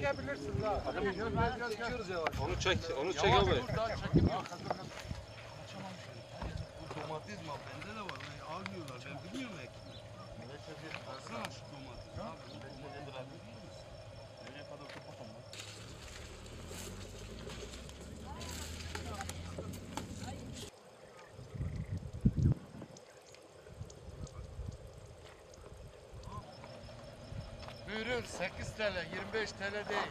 çekebilirsiniz ha. Çekiyoruz yavaş. Onu çek, onu çek abi. Domates mi? Bende de var. Almıyorlar. Ben bilmiyorum ekmeği. Baksana şu domates abi. Buyurun 8 TL 25 TL değil.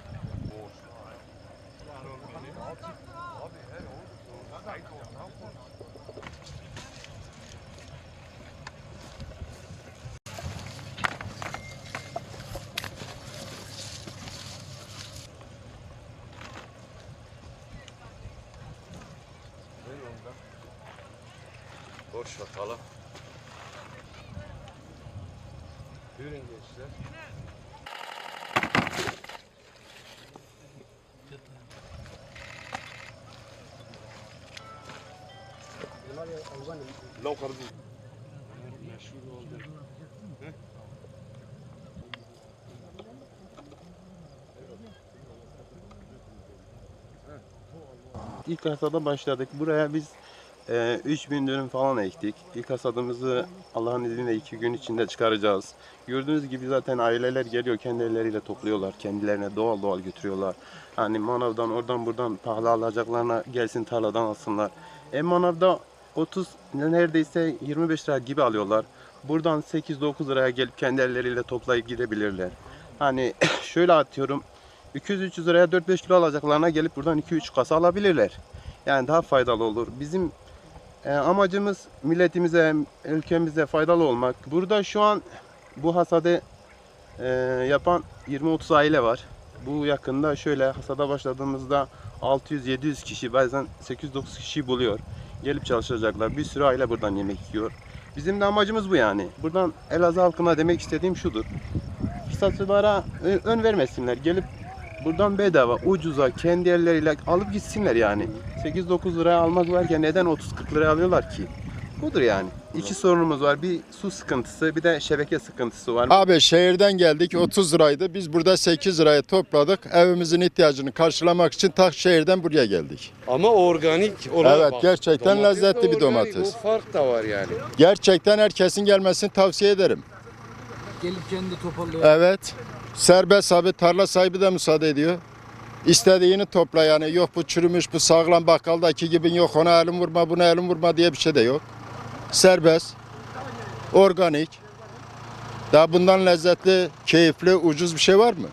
Boş ver hala. Buyurun gençler. Meşhur oldu. İlk hasada başladık. Buraya biz e, 3000 dönüm falan ektik. İlk hasadımızı Allah'ın izniyle iki gün içinde çıkaracağız. Gördüğünüz gibi zaten aileler geliyor kendi elleriyle topluyorlar. Kendilerine doğal doğal götürüyorlar. Hani manavdan oradan buradan pahalı alacaklarına gelsin tarladan alsınlar. E manavda 30 neredeyse 25 lira gibi alıyorlar. Buradan 8-9 liraya gelip kendi elleriyle toplayıp gidebilirler. Hani şöyle atıyorum 200-300 liraya 4-5 kilo alacaklarına gelip buradan 2-3 kasa alabilirler. Yani daha faydalı olur. Bizim e, amacımız milletimize, ülkemize faydalı olmak. Burada şu an bu hasadı e, yapan 20-30 aile var. Bu yakında şöyle hasada başladığımızda 600-700 kişi bazen 8-9 kişi buluyor. Gelip çalışacaklar. Bir sürü aile buradan yemek yiyor. Bizim de amacımız bu yani. Buradan Elazığ halkına demek istediğim şudur. Fırsatçılara ön vermesinler. Gelip buradan bedava, ucuza, kendi elleriyle alıp gitsinler yani. 8-9 liraya almak varken neden 30-40 liraya alıyorlar ki? Budur yani. İki sorunumuz var. Bir su sıkıntısı, bir de şebeke sıkıntısı var. Abi şehirden geldik 30 liraydı. Biz burada 8 liraya topladık. Evimizin ihtiyacını karşılamak için tak şehirden buraya geldik. Ama organik olan Evet, bak, gerçekten domates de lezzetli bir organik, domates. O fark da var yani. Gerçekten herkesin gelmesini tavsiye ederim. Gelip kendi toparlıyor. Evet. Serbest abi tarla sahibi de müsaade ediyor. İstediğini topla yani yok bu çürümüş bu sağlam bakkaldaki gibi yok ona elim vurma buna elim vurma diye bir şey de yok. Serbest, organik. Daha bundan lezzetli, keyifli, ucuz bir şey var mı?